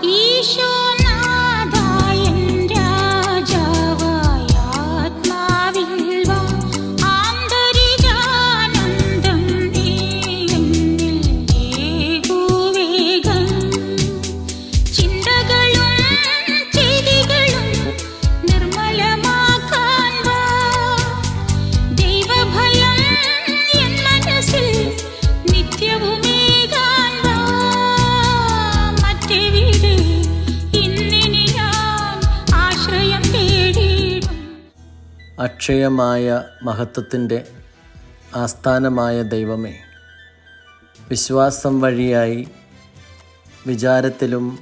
一生。അക്ഷയമായ മഹത്വത്തിന്റെ ആസ്ഥാനമായ ദൈവമേ. വിശ്വാസം വഴിയായി വിചാരത്തിലും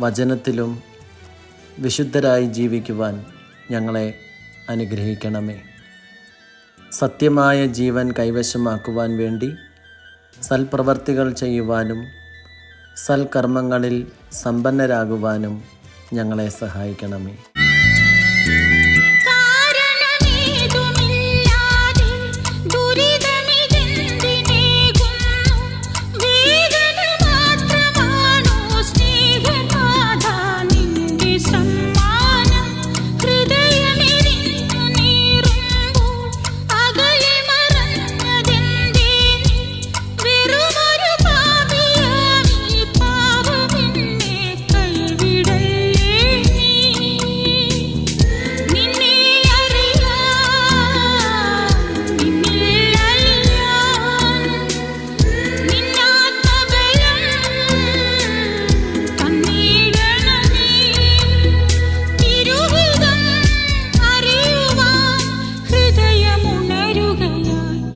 വചനത്തിലും വിശുദ്ധരായി ജീവിക്കുവാൻ ഞങ്ങളെ അനുഗ്രഹിക്കണമേ. സത്യമായ ജീവൻ കൈവശമാക്കുവാൻ വേണ്ടി സൽപ്രവർത്തികൾ ചെയ്യുവാനും സൽകർമ്മങ്ങളിൽ സമ്പന്നരാകുവാനും ഞങ്ങളെ സഹായിക്കണമേ.